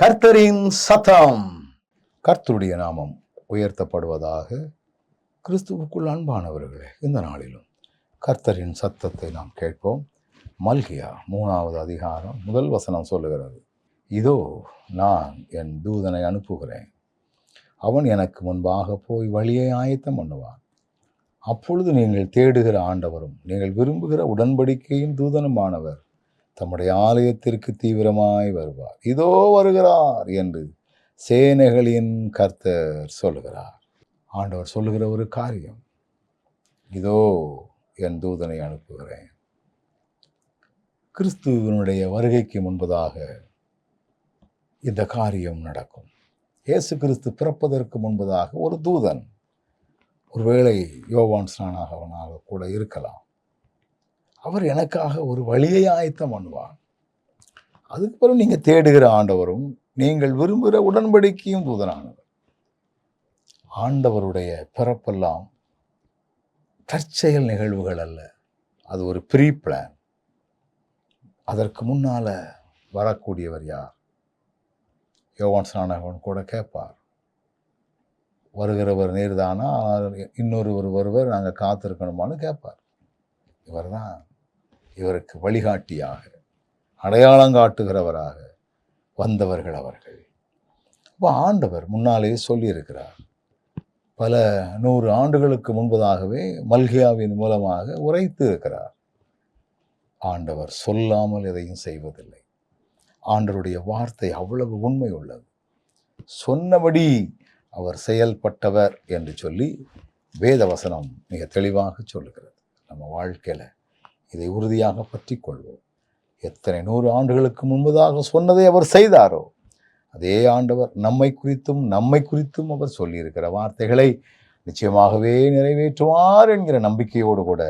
கர்த்தரின் சத்தம். கர்த்தருடைய நாமம் உயர்த்தப்படுவதாக கிறிஸ்துவுக்குள் அன்பானவர்களே இந்த நாளிலும் கர்த்தரின் சத்தத்தை நாம் கேட்போம். மல்கியா மூணாவது அதிகாரம் முதல் வசனம் சொல்லுகிறது இதோ நான் என் தூதனை அனுப்புகிறேன். அவன் எனக்கு முன்பாக போய் வழியை ஆயத்தம் பண்ணுவான். அப்பொழுது நீங்கள் தேடுகிற ஆண்டவரும் நீங்கள் விரும்புகிற உடன்படிக்கையின் தூதனுமானவர் தம்முடைய ஆலயத்திற்கு தீவிரமாய் வருவார். இதோ வருகிறார் என்று சேனைகளின் கர்த்தர் சொல்லுகிறார். ஆண்டவர் சொல்லுகிற ஒரு காரியம். இதோ என் தூதனை அனுப்புகிறேன். கிறிஸ்துவனுடைய வருகைக்கு முன்பதாக இந்த காரியம் நடக்கும். இயேசு கிறிஸ்து பிறப்பதற்கு முன்பதாக ஒரு தூதன் ஒருவேளை யோவான் ஸ்நானாகவனாக கூட இருக்கலாம். அவர் எனக்காக ஒரு வழியை ஆயத்தம் பண்ணுவார். அதுக்கு பிறகு நீங்கள் தேடுகிற ஆண்டவரும் நீங்கள் விரும்புகிற உடன்படிக்கையும் தூதனானவர். ஆண்டவருடைய பிறப்பெல்லாம் தற்செயல் நிகழ்வுகள் அல்ல. அது ஒரு ப்ரீ பிளான் அதற்கு முன்னால் வரக்கூடியவர் யார்? யோவான் ஸ்நானகன் கூட கேட்பார். வருகிறவர் நேர்தானா? இன்னொருவர் ஒருவர் நாங்கள் காத்திருக்கணுமான்னு கேட்பார். இவர் தான் இவருக்கு வழிகாட்டியாக அடையாளம் காட்டுகிறவராக வந்தவர்கள் அவர்கள். அப்போ ஆண்டவர் முன்னாலேயே சொல்லியிருக்கிறார். பல நூறு ஆண்டுகளுக்கு முன்பதாகவே மல்கியாவின் மூலமாக உரைத்து இருக்கிறார். ஆண்டவர் சொல்லாமல் எதையும் செய்வதில்லை. ஆண்டவருடைய வார்த்தை அவ்வளவு உண்மை உள்ளது. சொன்னபடி அவர் செயல்பட்டவர் என்று சொல்லி வேதவசனம் மிக தெளிவாக சொல்லுகிறது. நம்ம வாழ்க்கையில் இதை உறுதியாக பற்றி கொள்வோம். எத்தனை நூறு ஆண்டுகளுக்கு முன்பதாக சொன்னதை அவர் செய்தாரோ அதே ஆண்டவர் நம்மை குறித்தும் நம்மை குறித்தும் அவர் சொல்லியிருக்கிற வார்த்தைகளை நிச்சயமாகவே நிறைவேற்றுவார் என்கிற நம்பிக்கையோடு கூட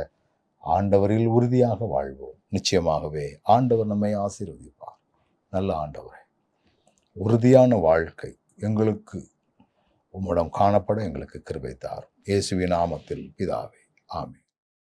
ஆண்டவரில் உறுதியாக வாழ்வோம். நிச்சயமாகவே ஆண்டவர் நம்மை ஆசீர்வதிப்பார். நல்ல ஆண்டவரே உறுதியான வாழ்க்கை எங்களுக்கு உம்மிடம் காணப்பட எங்களுக்கு கிருபை இயேசுவி இயேசுவின் நாமத்தில் பிதாவே ஆமே